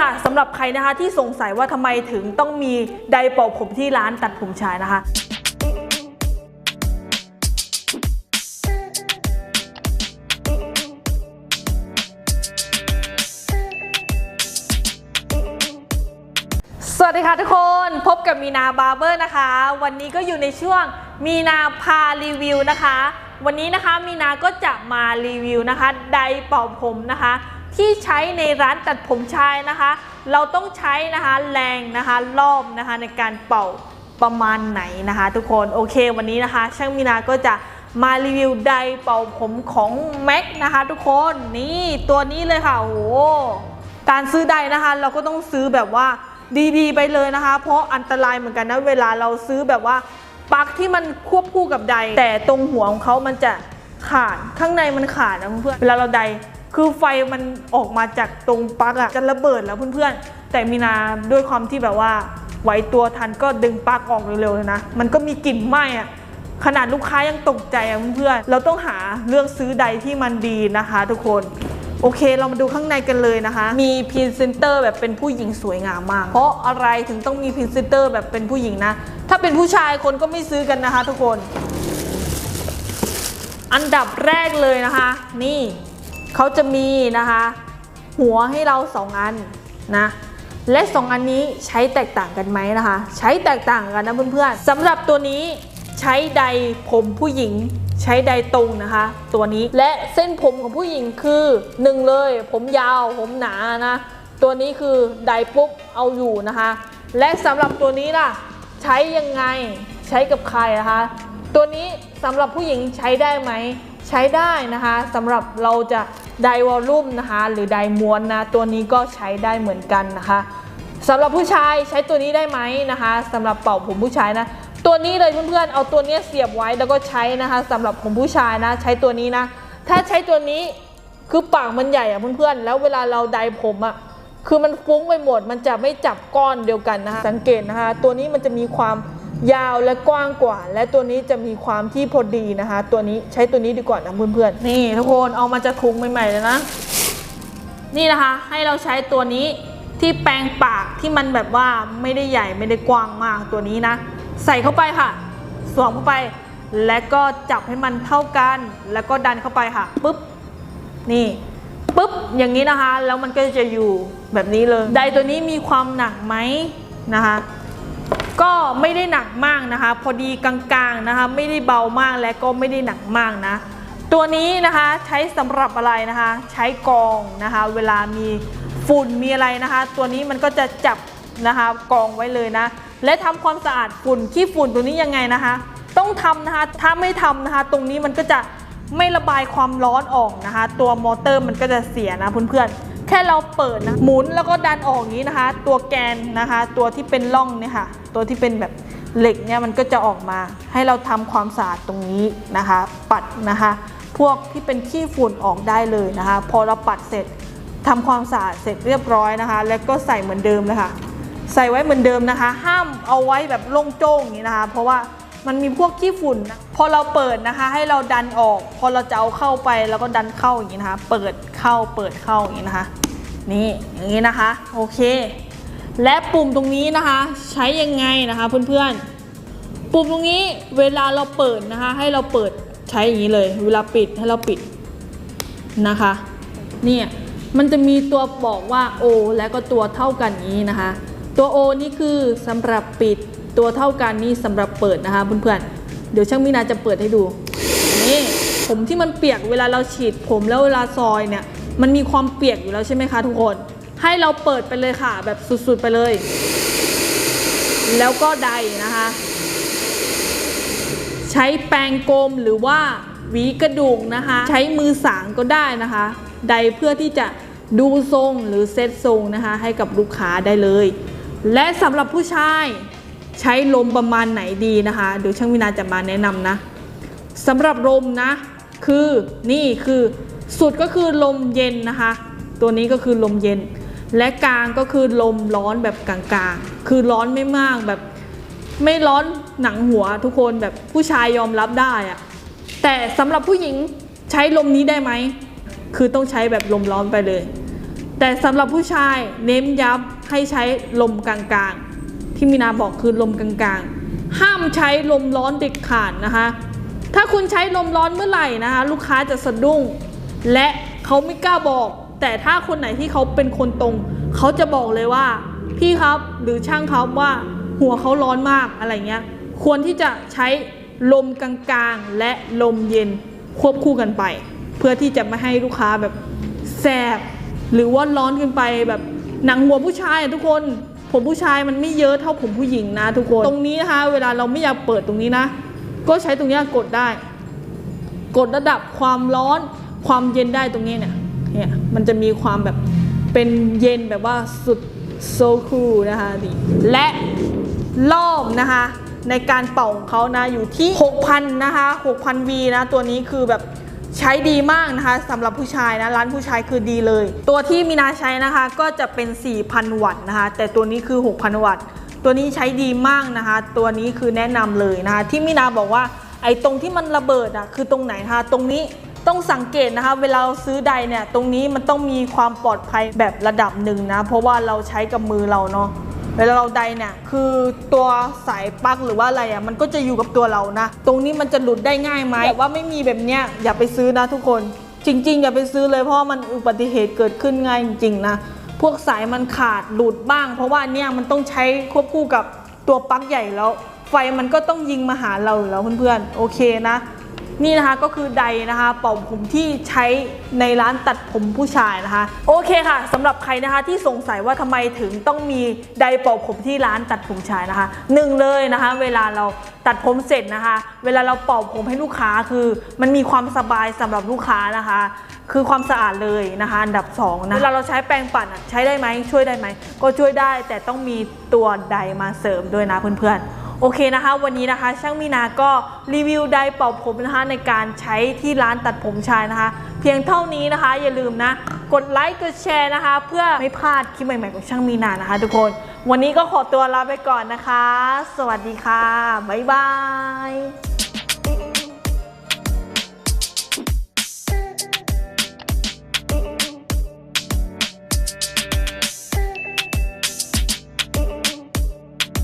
ค่ะสำหรับใครนะคะที่สงสัยว่าทำไมถึงต้องมีไดร์เป่าผมที่ร้านตัดผมชายนะคะสวัสดีค่ะทุกคนพบกับมีนาบาร์เบอร์นะคะ วันนี้ก็อยู่ในช่วงมีนาพารีวิวนะคะ วันนี้นะคะมีนาก็จะมารีวิวนะคะไดร์เป่าผมนะคะ ที่ใช้ในร้านตัดผมชายนะคะ เราต้องใช้นะคะแรงนะคะรอบนะคะในการเป่าประมาณไหนนะคะ ทุกคนโอเควันนี้นะคะ ช่างมีนาก็จะมารีวิวไดเป่าผมของแม็กนะคะทุกคนนี่ตัวนี้เลยค่ะโอ้การซื้อใดนะคะ เราก็ต้องซื้อแบบว่าดีๆ ไปเลยนะคะ เพราะอันตรายเหมือนกันนะเวลาเราซื้อแบบว่าปลั๊กที่มันควบคู่กับใดแต่ตรงหัวของเขามันจะขาดข้างในมันขาดนะเพื่อนเวลาเราใด คือไฟมันออกมาจากตรงปลั๊กอะจะระเบิดแล้วเพื่อนๆ แต่มีนาด้วยความที่แบบว่าไหวตัวทันก็ดึงปลั๊กออกเร็วๆเลยนะ มันก็มีกลิ่นไหม้อะขนาดลูกค้ายังตกใจอะเพื่อนๆ เราต้องหาเลือกซื้อใดที่มันดีนะคะทุกคนโอเค เรามาดูข้างในกันเลยนะคะ มีพรีเซนเตอร์แบบเป็นผู้หญิงสวยงามมาก เพราะอะไรถึงต้องมีพรีเซนเตอร์แบบเป็นผู้หญิงนะ ถ้าเป็นผู้ชายคนก็ไม่ซื้อกันนะคะ ทุกคน อันดับแรกเลยนะคะ นี่ เขาจะมีนะคะ หัวให้เราสองอันนะและสองอันนี้ใช้แตกต่างกันไหมนะคะ ใช้แตกต่างกันนะเพื่อนๆสำหรับตัวนี้ใช้ใดผมผู้หญิง ใช้ใดตรงนะคะ ตัวนี้และเส้นผมของผู้หญิงคือหนึ่งเลย ผมยาวผมหนานะตัวนี้คือใดปุ๊บเอาอยู่นะคะ และสำหรับตัวนี้ล่ะใช้ยังไงใช้กับใครนะคะ ตัวนี้สำหรับผู้หญิงใช้ได้ไหม ใช้ได้นะคะสำหรับเราจะไดวอลลุ่มนะคะ หรือไดม้วนนะตัวนี้ก็ใช้ได้เหมือนกันนะคะสำหรับผู้ชายใช้ตัวนี้ได้ไหมนะคะสำหรับเป่าผมผู้ชายนะตัวนี้เลยเพื่อนๆเอาตัวนี้เสียบไว้แล้วก็ใช้นะคะสำหรับผมผู้ชายนะใช้ตัวนี้นะ ถ้าใช้ตัวนี้คือปากมันใหญ่อะเพื่อนๆแล้วเวลาเราไดผมอะคือมันฟุ้งไปหมด มันจะไม่จับก้อนเดียวกันนะคะสังเกตนะคะ ตัวนี้มันจะมีความ ยาวและกว้างกว่า และตัวนี้จะมีความที่พอดีนะคะ ตัวนี้ใช้ตัวนี้ดีกว่านะเพื่อนๆนี่ทุกคนเอามาจากถุงใหม่ๆเลยนะ นี่นะคะ ให้เราใช้ตัวนี้ที่แปรงปากที่มันแบบว่าไม่ได้ใหญ่ไม่ได้กว้างมากตัวนี้นะ ใส่เข้าไปค่ะ สวมเข้าไป และก็จับให้มันเท่ากัน แล้วก็ดันเข้าไปค่ะปุ๊บนี่ปุ๊บอย่างนี้นะคะ แล้วมันก็จะอยู่แบบนี้เลยไดตัวนี้มีความหนักไหมนะคะ ก็ไม่ได้หนักมากนะคะ พอดีกลางๆนะคะ ไม่ได้เบามากและก็ไม่ได้หนักมากนะ ตัวนี้นะคะใช้สำหรับอะไรนะคะ ใช้กองนะคะ เวลามีฝุ่นมีอะไรนะคะ ตัวนี้มันก็จะจับนะคะกองไว้เลยนะ และทำความสะอาดฝุ่นขี้ฝุ่นตัวนี้ยังไงนะคะ ต้องทำนะคะถ้าไม่ทำนะคะ ตรงนี้มันก็จะไม่ระบายความร้อนออกนะคะ ตัวมอเตอร์มันก็จะเสียนะเพื่อนๆ แค่เราเปิดนะหมุนแล้วก็ดันออกอย่างนี้นะคะ ตัวแกนนะคะ ตัวที่เป็นร่องเนี่ยค่ะ ตัวที่เป็นแบบเหล็กเนี่ยมันก็จะออกมา ให้เราทำความสะอาดตรงนี้นะคะ ปัดนะคะ พวกที่เป็นขี้ฝุ่นออกได้เลยนะคะ พอเราปัดเสร็จทำความสะอาดเสร็จเรียบร้อยนะคะ แล้วก็ใส่เหมือนเดิมเลยค่ะ ใส่ไว้เหมือนเดิมนะคะ ห้ามเอาไว้แบบโล่งโจ้งอย่างนี้นะคะ เพราะว่า มันมีพวกขี้ฝุ่นนะพอเราเปิดนะคะ ให้เราดันออก พอเราจะเอาเข้าไปแล้วก็ดันเข้าอย่างนี้นะคะ เปิดเข้าเปิดเข้าอย่างนี้นะคะ นี่อย่างนี้นะคะ โอเค และปุ่มตรงนี้นะคะ ใช้ยังไงนะคะเพื่อนๆ ปุ่มตรงนี้เวลาเราเปิดนะคะ ให้เราเปิดใช้อย่างนี้เลย เวลาปิดให้เราปิดนะคะ เนี่ยมันจะมีตัวบอกว่า O และก็ตัวเท่ากันนี้นะคะ ตัว O นี่คือสำหรับปิด ตัวเท่ากันนี่สำหรับเปิดนะคะเพื่อนๆเดี๋ยวช่างมินาจะเปิดให้ดูนี่ผมที่มันเปียกเวลาเราฉีดผมแล้วเวลาซอยเนี่ยมันมีความเปียกอยู่แล้วใช่ไหมคะทุกคน ให้เราเปิดไปเลยค่ะ แบบสุดๆไปเลย แล้วก็ใดนะคะ ใช้แปรงโกมหรือว่าหวีกระดูกนะคะ ใช้มือสางก็ได้นะคะ ใดเพื่อที่จะดูทรงหรือเซตทรงนะคะ ให้กับลูกค้าได้เลย และสำหรับผู้ชาย ใช้ลมประมาณไหนดีนะคะเดี๋ยวช่างวินาจะมาแนะนำนะสำหรับลมนะ คือนี่คือสุดก็คือลมเย็นนะคะ ตัวนี้ก็คือลมเย็น และกลางก็คือลมร้อนแบบกลางๆ คือร้อนไม่มากแบบ ไม่ร้อนหนังหัวทุกคนแบบผู้ชายยอมรับได้อะแต่สำหรับผู้หญิงใช้ลมนี้ได้ไหมคือต้องใช้แบบลมร้อนไปเลย แต่สำหรับผู้ชายเน้นย้ำให้ใช้ลมกลางๆ ที่มีนาบอกคือลมกลางๆ ห้ามใช้ลมร้อนเด็ดขาดนะคะ ถ้าคุณใช้ลมร้อนเมื่อไหร่นะคะ ลูกค้าจะสะดุ้ง และเขาไม่กล้าบอก แต่ถ้าคนไหนที่เขาเป็นคนตรง เขาจะบอกเลยว่า พี่ครับหรือช่างครับว่าหัวเขาร้อนมากอะไรเงี้ย ควรที่จะใช้ลมกลางๆ และลมเย็นควบคู่กันไป เพื่อที่จะไม่ให้ลูกค้าแบบแสบหรือว่าร้อนเกันไปแบบหนังหัวผู้ชายอะทุกคน ผมผู้ชายมันไม่เยอะเท่าผมผู้หญิงนะ ทุกคน ตรงนี้นะคะ เวลาเราไม่อยากเปิดตรงนี้นะ ก็ใช้ตรงนี้กดได้ กดระดับความร้อนความเย็นได้ตรงนี้เนี่ย เนี่ยมันจะมีความแบบเป็นเย็นแบบว่าสุดโซคูลนะคะนี่และรอบนะคะในการเป่าของเขานะอยู่ที่ 6,000 นะคะ 6,000 V นะ ตัวนี้คือแบบ ใช้ดีมากนะคะสำหรับผู้ชายนะร้านผู้ชายคือดีเลย ตัวที่มีนาใช้นะคะก็จะเป็น 4,000 วัตต์นะคะ แต่ตัวนี้คือ 6,000 วัตต์ ตัวนี้ใช้ดีมากนะคะ ตัวนี้คือแนะนำเลยนะคะที่มินาบอกว่าไอ้ตรงที่มันระเบิดอะคือตรงไหนคะตรงนี้ต้องสังเกตนะคะ เวลาเราซื้อใดเนี่ยตรงนี้มันต้องมีความปลอดภัยแบบระดับหนึ่งนะ เพราะว่าเราใช้กับมือเราเนาะ เวลาเราใดเนี่ยคือตัวสายปลั๊กหรือว่าอะไรอะมันก็จะอยู่กับตัวเรานะ ตรงนี้มันจะหลุดได้ง่ายไหมแบบว่าไม่มีแบบเนี้ยอย่าไปซื้อนะทุกคน จริง ๆ อย่าไปซื้อเลยเพราะว่ามันอุบัติเหตุเกิดขึ้นง่ายจริงๆนะพวกสายมันขาดหลุดบ้าง เพราะว่าเนี่ยมันต้องใช้ควบคู่กับตัวปลั๊กใหญ่แล้ว ไฟมันก็ต้องยิงมาหาเราอยู่แล้วเพื่อนๆโอเคนะ นี่นะคะก็คือไดนะคะเป่าผมที่ใช้ในร้านตัดผมผู้ชายนะคะ โอเคค่ะสำหรับใครนะคะที่สงสัยว่าทำไมถึงต้องมีไดเป่าผมที่ร้านตัดผมชายนะคะหนึ่งเลยนะคะ เวลาเราตัดผมเสร็จนะคะ เวลาเราเป่าผมให้ลูกค้าคือ มันมีความสบายสำหรับลูกค้านะคะ คือความสะอาดเลยนะคะอันดับสองนะเวลาเราใช้แปรงปัดอะใช้ได้ไหมช่วยได้ไหมก็ช่วยได้แต่ต้องมีตัวไดมาเสริมด้วยนะเพื่อนๆ โอเคนะคะ วันนี้นะคะช่างมีนาก็รีวิวไดร์เป่าผมนะคะในการใช้ที่ร้านตัดผมชายนะคะ เพียงเท่านี้นะคะอย่าลืมนะ กดไลค์กดแชร์นะคะ เพื่อไม่พลาดคลิปใหม่ๆของช่างมีนานะคะ ทุกคน วันนี้ก็ขอตัวลาไปก่อนนะคะ สวัสดีค่ะบ๊ายบาย